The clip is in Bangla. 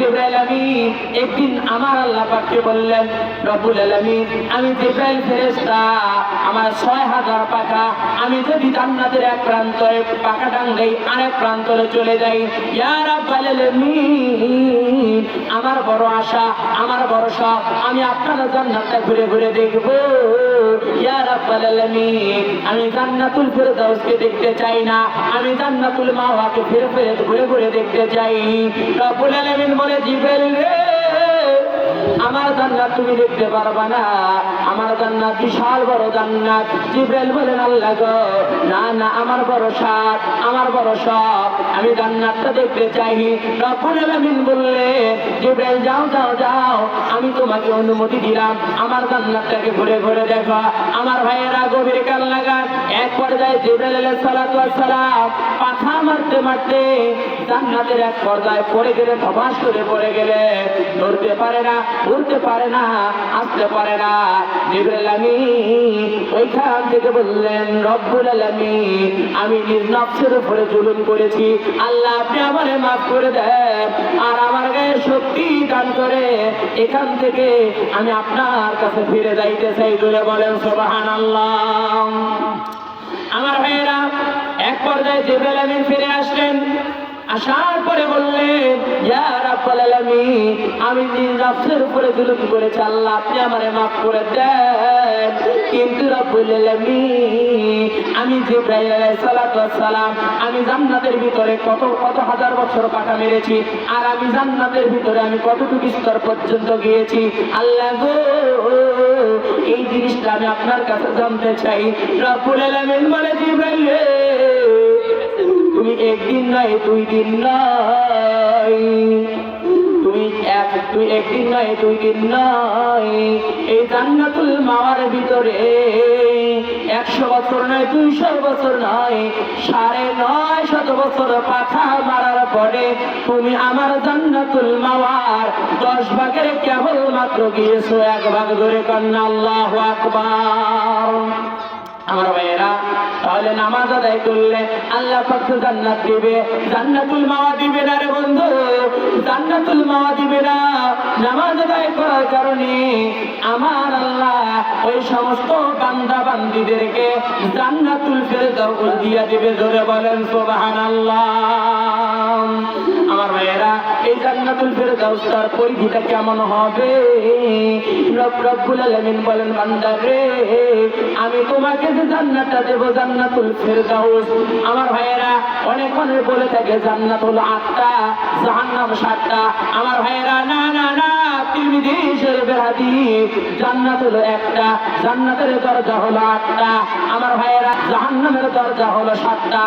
জিব্রাইল একদিন আমার আল্লাহ পাককে বললেন, রব্বুল আলামিন, আমি জিব্রাইল ফেরেশতা, আমার ছয় হাজার পাখা, আমি যদি জান্নাতের এক প্রান্তরে পাখা টাঙ্গাই আরেক প্রান্তরে চলে যাই, ইয়া রাব্বাল আমার বড় আশা, আমার বড় শখ আমি আপনার জান্নাতটা ঘুরে ঘুরে দেখব। ইয়া রাব্বাল আলামিন, আমি জান্নাতুল ফেরদাউসকে দেখতে চাই না, আমি জান্নাতুল মাওয়াকে ফিরে ফিরে ঘুরে ঘুরে দেখতে চাই। রব্বুল আলামিন বলে, জিব্রাইল রে আমার জান্নাত তুমি দেখতে পারবা না। আমার জান্নাত বিশাল বড় জান্নাত। জিব্রাইল বলেন, আল্লাহ গো, না না, আমার বড় সাত আমার বড় শখ আমি জান্নাতটা দেখতে চাই রব্বুল আলামিন বললে, জিব্রাইল, যাও যাও যাও, আমি তোমাকে অনুমতি দিলাম। আমার জান্নাতটাকে ঘুরে ঘুরে দেখো। আমার ভাইয়েরা গভীর কাল লাগান এক পর্যায়ে মারতে মারতে জান্নাতের এক পর্যায়ে পড়ে গেলে করে পড়ে গেলে ধরতে পারে না পারে না, আসতে পারে না। আমিন ওইখান থেকে বললেন, রব্বুল আলামিন, আমি নিজ নফসের উপরে জুলুম করেছি। আল্লাহ, আপনি আমারে মাফ করে দেন আর আমার গায়ে শক্তি দান করে এখান থেকে আমি আপনার কাছে ফিরে যাইতে চাই। বলে বলেন ভাইয়েরা এক পর্যায়ে জিবরাইল আমিন ফিরে আসলেন। আসার পরে বললেন আমি নিজ নফসের উপরে জুলুম করেছি, আল্লাহ আপনি আমারে মাফ করে দেন। কিন্তু আমি সালাম, আমি জান্নাতের ভিতরে কত কত হাজার বছর পাকা মেরেছি, আর আমি জান্নাতের ভিতরে আমি কতটুকু স্তর পর্যন্ত গিয়েছি। আল্লাহ গো, এই জিনিসটা আমি আপনার কাছে জানতে চাই। রাব্বুল আলামিন বলে, জিব্রাইল তুমি একদিন নয় দুই দিন নয় তুমি এক, তুই একদিন নয় দুই দিন নয় এই জান্নাতুল মাওয়ার ভিতরে একশো বছর নয় দুইশো বছর নয় সাড়ে নয় শত বছর পাখা মারার পরে তুমি আমার জান্নাতুল মাওয়ার দশ ভাগের কেবল মাত্র গিয়েছো, এক ভাগ ধরে কন্যা, আল্লাহ আকবার। আমার ভাইয়েরা তাহলে নামাজ আদায় করলে আল্লাহ পাক জান্নাত দিবে। জান্নাতুল মাওয়া দিবে না রে বন্ধু, জান্নাতুল মাওয়া দিবে না। নামাজ আদায় করার কারণে আমার আল্লাহ ওই সমস্ত বান্দা বান্দিদেরকে জান্নাতুল ফেরদাউস দিয়া দিবে। জোরে বলেন, সুবহানাল্লাহ। জান্নাতুল ফেরদাউস, তার পরিধিটা কেমন হবে? রব রব্বুল আলামিন বলেন, বান্দা রে, আমি তোমাকে যে জান্নাতটা দেব, জান্নাতুল ফেরদাউস। আমার ভাইয়েরা অনেক বলে থাকে জান্নাত হলো আটটা জাহান্নাম সাতটা। আমার ভাইয়েরা, না না না জান্নাত হলো একটা, জান্নাতের দরজা হলো আটটা। আমার ভাইয়েরা, জাহান্নামের দরজা হলো সাতটা।